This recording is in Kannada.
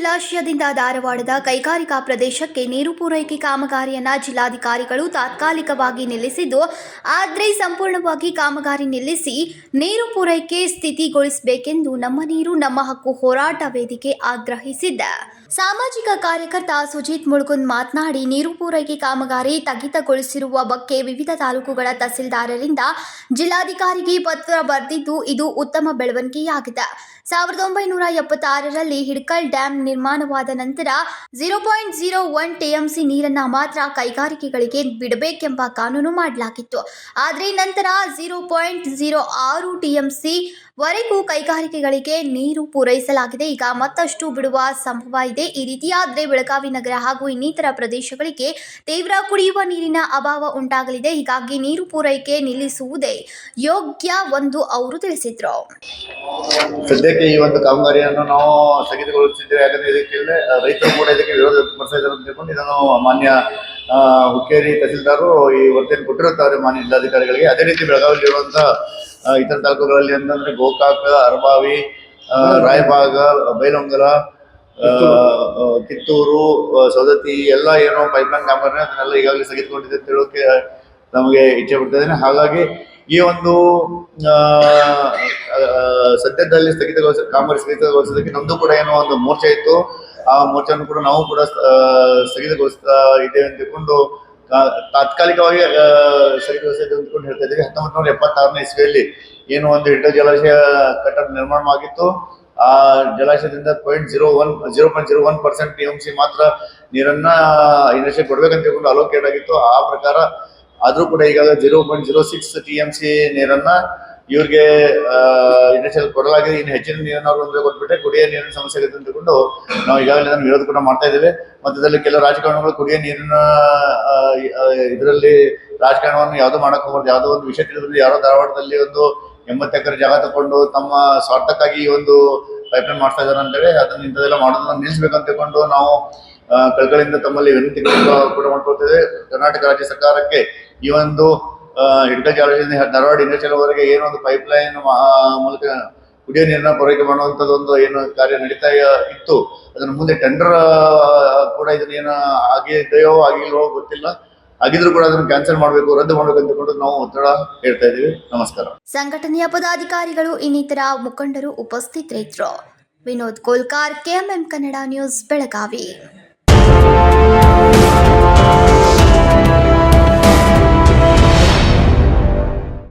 ಜಲಾಶಯದಿಂದ ಧಾರವಾಡದ ಕೈಗಾರಿಕಾ ಪ್ರದೇಶಕ್ಕೆ ನೀರು ಪೂರೈಕೆ ಕಾಮಗಾರಿಯನ್ನ ಜಿಲ್ಲಾಧಿಕಾರಿಗಳು ತಾತ್ಕಾಲಿಕವಾಗಿ ನಿಲ್ಲಿಸಿದ್ದು, ಆದರೆ ಸಂಪೂರ್ಣವಾಗಿ ಕಾಮಗಾರಿ ನಿಲ್ಲಿಸಿ ನೀರು ಪೂರೈಕೆ ಸ್ಥಿತಿಗೊಳಿಸಬೇಕೆಂದು ನಮ್ಮ ನೀರು, ನಮ್ಮ ಹಕ್ಕು ಹೋರಾಟ ವೇದಿಕೆ ಆಗ್ರಹಿಸಿದ್ದ. ಸಾಮಾಜಿಕ ಕಾರ್ಯಕರ್ತ ಸುಜಿತ್ ಮುಳ್ಕುಂದ್ ಮಾತನಾಡಿ, ನೀರು ಪೂರೈಕೆ ಕಾಮಗಾರಿ ಸ್ಥಗಿತಗೊಳಿಸಿರುವ ಬಗ್ಗೆ ವಿವಿಧ ತಾಲೂಕುಗಳ ತಹಸೀಲ್ದಾರರಿಂದ ಜಿಲ್ಲಾಧಿಕಾರಿಗೆ ಪತ್ರ ಬರೆದಿದ್ದು, ಇದು ಉತ್ತಮ ಬೆಳವಣಿಗೆಯಾಗಿದೆ. ಸಾವಿರದ ಒಂಬೈನೂರ ಎಪ್ಪತ್ತಾರರಲ್ಲಿ ಹಿಡ್ಕಲ್ ಡ್ಯಾಂ ನಿರ್ಮಾಣವಾದ ನಂತರ zero point zero one TMC ನೀರನ್ನ ಮಾತ್ರ ಕೈಗಾರಿಕೆಗಳಿಗೆ ಬಿಡಬೇಕೆಂಬ ಕಾನೂನು ಮಾಡಲಾಗಿತ್ತು. ಆದರೆ ನಂತರ ಜೀರೋ ಪಾಯಿಂಟ್ ಜೀರೋ ಆರು ಟಿಎಂಸಿ ವರೆಗೂ ಕೈಗಾರಿಕೆಗಳಿಗೆ ನೀರು ಪೂರೈಸಲಾಗಿದೆ. ಈಗ ಮತ್ತಷ್ಟು ಬಿಡುವ ಸಂಭವ ಇದೆ. ಈ ರೀತಿಯಾದರೆ ಬೆಳಗಾವಿ ನಗರ ಹಾಗೂ ಇನ್ನಿತರ ಪ್ರದೇಶಗಳಿಗೆ ತೀವ್ರ ಕುಡಿಯುವ ನೀರಿನ ಅಭಾವ ಉಂಟಾಗಲಿದೆ. ಹೀಗಾಗಿ ನೀರು ಪೂರೈಕೆ ನಿಲ್ಲಿಸುವುದೇ ಯೋಗ್ಯ ಒಂದು ಅವರು ತಿಳಿಸಿದ್ರು. ಸದ್ಯಕ್ಕೆ ಈ ಒಂದು ಕಾಮಗಾರಿಯನ್ನು ನಾವು ಸ್ಥಗಿತಗೊಳಿಸಿದ್ದೇವೆ ಇದಕ್ಕೆ ರೈತರು ಕೂಡ ಇದಕ್ಕೆ ವಿರೋಧ ವ್ಯಕ್ತಪಡಿಸ್ತಾ ಇದ್ದಾರೆ ಅಂತ ತಿಳ್ಕೊಂಡು ಇದನ್ನು ಮಾನ್ಯ ಹುಕ್ಕೇರಿ ತಹಸೀಲ್ದಾರು ಈ ವರದಿಯನ್ನು ಕೊಟ್ಟಿರುತ್ತಾರೆ ಮಾನ್ಯ ಜಿಲ್ಲಾಧಿಕಾರಿಗಳಿಗೆ. ಅದೇ ರೀತಿ ಬೆಳಗಾವಿಯಲ್ಲಿರುವಂತಹ ಆ, ಇತರ ತಾಲೂಕುಗಳಲ್ಲಿ ಅಂತಂದ್ರೆ ಗೋಕಾಕ ಅರಬಾವಿ ರಾಯಭಾಗ ಬೈಲೊಂಗಲ ಕಿತ್ತೂರು ಸೌದತ್ತಿ ಎಲ್ಲ ಏನೋ ಪೈಪ್ಲೈನ್ ಕಾಮಗಾರಿ ಅದನ್ನೆಲ್ಲ ಈಗಾಗಲೇ ಸ್ಥಗಿತಗೊಂಡಿದೆ ಅಂತ ಹೇಳೋಕೆ ನಮಗೆ ಇಚ್ಛೆ ಪಡ್ತಿದ್ದೇನೆ ಹಾಗಾಗಿ ಈ ಒಂದು ಸದ್ಯದಲ್ಲಿ ಸ್ಥಗಿತಗೊಳಿಸ ಕಾಮಗಾರಿ ಸ್ಥಗಿತಗೊಳಿಸೋದಕ್ಕೆ ನಮ್ದು ಕೂಡ ಏನೋ ಒಂದು ಮೋರ್ಚೆ ಇತ್ತು. ಆ ಮೋರ್ಚೆಯನ್ನು ಕೂಡ ನಾವು ಕೂಡ ಸ್ಥಗಿತಗೊಳಿಸ್ತಾ ಇದ್ದೇವೆ ಅಂತ ತಿಳ್ಕೊಂಡು ತಾತ್ಕಾಲಿಕವಾಗಿ ಸ್ಥಗಿತಗೊಳಿಸಿದ್ದೇವೆ ಅಂದ್ಕೊಂಡು ಹೇಳ್ತಾ ಇದ್ದೀವಿ. ಹತ್ತೊಂಬತ್ತು ನೂರ ಎಪ್ಪತ್ತಾರನೇ ಇಸ್ವಿಯಲ್ಲಿ ಏನು ಒಂದು ಹಿಡ್ಡ ಜಲಾಶಯ ಕಟ್ಟಡ ನಿರ್ಮಾಣವಾಗಿತ್ತು. ಆ ಜಲಾಶಯದಿಂದ point zero one zero point zero one percent T M C ಮಾತ್ರ ನೀರನ್ನ ಇಂಡಸ್ಟ್ರಿ ಕೊಡ್ಬೇಕಂತ ತಿಳ್ಕೊಂಡು ಅಲೋಕೇಟ್ ಆಗಿತ್ತು. ಆ ಪ್ರಕಾರ ಆದ್ರೂ ಕೂಡ ಈಗ zero point zero six T M C ನೀರನ್ನ ಇವ್ರಿಗೆ ಇಂಡಸ್ಟ್ರಿಯಲ್ ಕೊಡಲಾಗಿದೆ. ಇನ್ನು ಹೆಚ್ಚಿನ ನೀರನ್ನ ಅವ್ರು ಒಂದು ಕೊಟ್ಬಿಟ್ರೆ ಕುಡಿಯೋ ನೀರಿನ ಸಮಸ್ಯೆ ಆಗುತ್ತೆ ಅಂತಕೊಂಡು ನಾವು ಈಗಾಗಲೇ ಅದನ್ನು ವಿರೋಧ ಕೂಡ ಮಾಡ್ತಾ ಇದ್ದೇವೆ. ಮಧ್ಯದಲ್ಲಿ ಕೆಲವು ರಾಜಕಾರಣಗಳು ಕುಡಿಯೋ ನೀರಿನ ಇದರಲ್ಲಿ ರಾಜಕಾರಣವನ್ನು ಯಾವುದು ಮಾಡಕ್ ಹೋಗ್ಬಾರ್ದು. ಯಾವುದೋ ಒಂದು ವಿಷಯ ತಿಳಿದ್ರೆ ಯಾರೋ ಧಾರವಾಡದಲ್ಲಿ ಒಂದು ಎಂಬತ್ತು ಎಕರೆ ಜಾಗ ತಗೊಂಡು ತಮ್ಮ ಸ್ವಾರ್ಥಕ್ಕಾಗಿ ಈ ಒಂದು ಪೈಪ್ಲೈನ್ ಮಾಡ್ತಾ ಇದಾರೆ ಅಂತೇಳಿ ಅದನ್ನ ಇಂಥದೆಲ್ಲ ಮಾಡೋದನ್ನ ನಿಲ್ಲಿಸ್ಬೇಕಂತ ತಿಳ್ಕೊಂಡು ನಾವು ಆ, ಕಳಕಳಿಯಿಂದ ತಮ್ಮಲ್ಲಿ ವಿನಂತಿ ಕೂಡ ಮಾಡ್ಕೊಳ್ತೇವೆ ಕರ್ನಾಟಕ ರಾಜ್ಯ ಸರ್ಕಾರಕ್ಕೆ ಈ ಒಂದು ಹಿಡ್ಕ ಜಾಲದಿಂದ ಧಾರವಾಡ ಇಂಡಸ್ಟ್ರಿಯಲ್ವರೆಗೆ ಏನೋ ಒಂದು ಪೈಪ್ಲೈನ್ ಮೂಲಕ ಕುಡಿಯೋ ನೀರನ್ನ ಪೂರೈಕೆ ಮಾಡುವಂತದ್ದು ಒಂದು ಏನು ಕಾರ್ಯ ನಡೀತಾ ಇತ್ತು. ಅದನ್ನ ಮುಂದೆ ಟೆಂಡರ್ ಕೂಡ ಇದನ್ನ ಏನು ಆಗಿದೆಯೋ ಆಗಿಲ್ವೋ ಗೊತ್ತಿಲ್ಲ. ಆಗಿದ್ರು ಕೂಡ ಅದನ್ನ ಕ್ಯಾನ್ಸಲ್ ಮಾಡಬೇಕು, ರದ್ದು ಮಾಡಬೇಕು ಅಂತಕೊಂಡು ನಾವು ಒತ್ತಡ ಹೇಳ್ತಾ ಇದೀವಿ ನಮಸ್ಕಾರ. ಸಂಘಟನೆಯ ಪದಾಧಿಕಾರಿಗಳು ಇನ್ನಿತರ ಮುಖಂಡರು ಉಪಸ್ಥಿತರಿದ್ದರು. Vinod Kolkar, KMM Kannada news, Belagavi.